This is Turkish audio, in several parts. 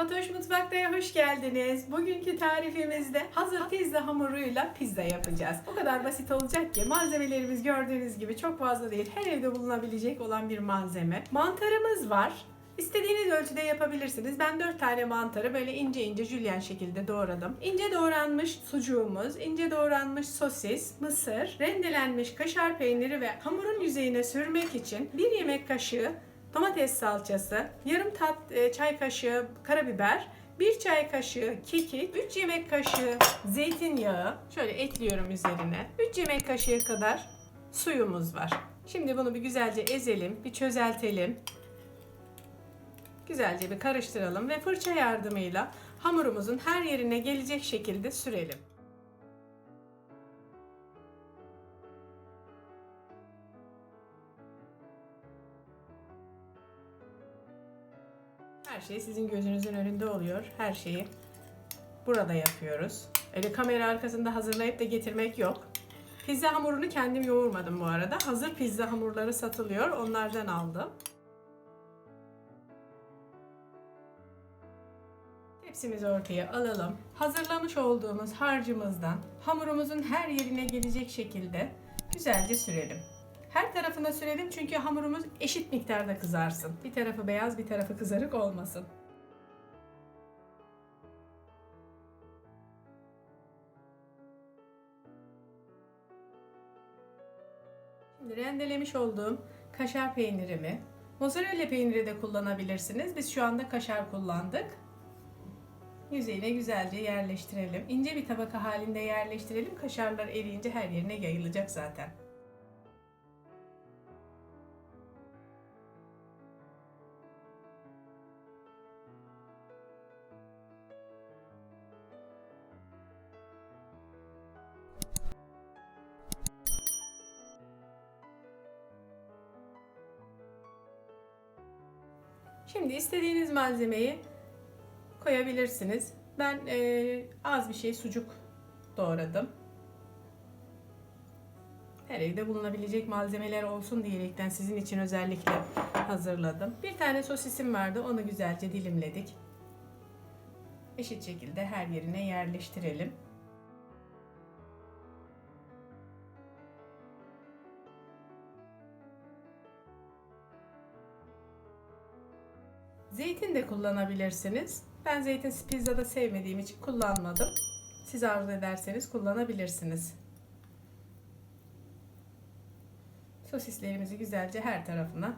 Fatoş Mutfakta'ya hoş geldiniz. Bugünkü tarifimizde hazır pizza hamuruyla pizza yapacağız. O kadar basit olacak ki malzemelerimiz gördüğünüz gibi çok fazla değil. Her evde bulunabilecek olan bir malzeme. Mantarımız var. İstediğiniz ölçüde yapabilirsiniz. Ben 4 tane mantarı böyle ince ince jülyen şekilde doğradım. İnce doğranmış sucuğumuz, ince doğranmış sosis, mısır, rendelenmiş kaşar peyniri ve hamurun yüzeyine sürmek için 1 yemek kaşığı domates salçası, yarım tat e, çay kaşığı karabiber, 1 çay kaşığı kekik, 3 yemek kaşığı zeytinyağı şöyle ekliyorum üzerine. 3 yemek kaşığı kadar suyumuz var. Şimdi bunu bir güzelce ezelim, bir çözeltelim. Güzelce bir karıştıralım ve fırça yardımıyla hamurumuzun her yerine gelecek şekilde sürelim. Her şey sizin gözünüzün önünde oluyor. Her şeyi burada yapıyoruz. Öyle kamera arkasında hazırlayıp da getirmek yok. Pizza hamurunu kendim yoğurmadım bu arada. Hazır pizza hamurları satılıyor. Onlardan aldım. Tepsimizi ortaya alalım. Hazırlamış olduğumuz harcımızdan hamurumuzun her yerine gelecek şekilde güzelce sürelim. Her tarafına sürelim çünkü hamurumuz eşit miktarda kızarsın. Bir tarafı beyaz, bir tarafı kızarık olmasın. Şimdi rendelemiş olduğum kaşar peynirimi, mozzarella peyniri de kullanabilirsiniz. Biz şu anda kaşar kullandık. Yüzeyine güzelce yerleştirelim. İnce bir tabaka halinde yerleştirelim. Kaşarlar eriyince her yerine yayılacak zaten. Şimdi istediğiniz malzemeyi koyabilirsiniz. Ben e, az bir şey sucuk doğradım. Her evde bulunabilecek malzemeler olsun diyerekten sizin için özellikle hazırladım. Bir tane sosisim vardı. Onu güzelce dilimledik. Eşit şekilde her yerine yerleştirelim. Zeytin de kullanabilirsiniz. Ben zeytin pizzada sevmediğim için kullanmadım. Siz arzu ederseniz kullanabilirsiniz. Sosislerimizi güzelce her tarafına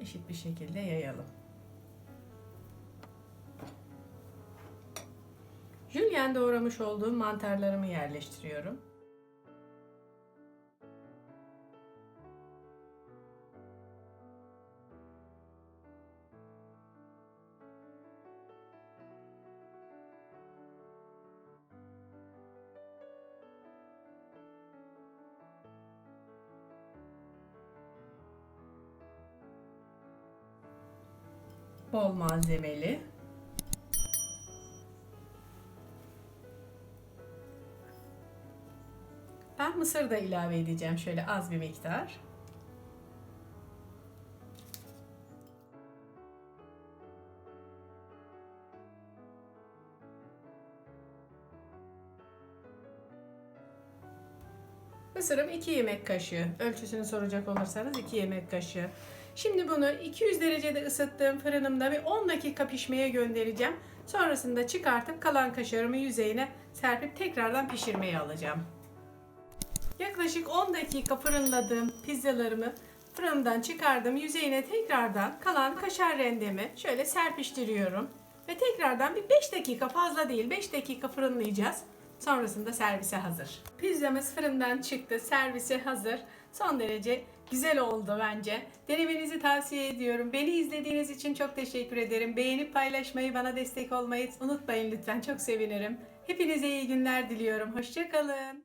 eşit bir şekilde yayalım. Jülyen doğramış olduğum mantarlarımı yerleştiriyorum. Bol malzemeli. Ben mısır da ilave edeceğim şöyle az bir miktar. Mısırım 2 yemek kaşığı. Ölçüsünü soracak olursanız 2 yemek kaşığı. Şimdi bunu 200 derecede ısıttığım fırınımda bir 10 dakika pişmeye göndereceğim. Sonrasında çıkartıp kalan kaşarımı yüzeyine serpip tekrardan pişirmeye alacağım. Yaklaşık 10 dakika fırınladığım pizzalarımı fırından çıkardım. Yüzeyine tekrardan kalan kaşar rendemi şöyle serpiştiriyorum. Ve tekrardan bir 5 dakika fazla değil 5 dakika fırınlayacağız. Sonrasında servise hazır. Pizzamız fırından çıktı. Servise hazır. Son derece güzel oldu bence. Denemenizi tavsiye ediyorum. Beni izlediğiniz için çok teşekkür ederim. Beğenip paylaşmayı, bana destek olmayı unutmayın lütfen. Çok sevinirim. Hepinize iyi günler diliyorum. Hoşçakalın.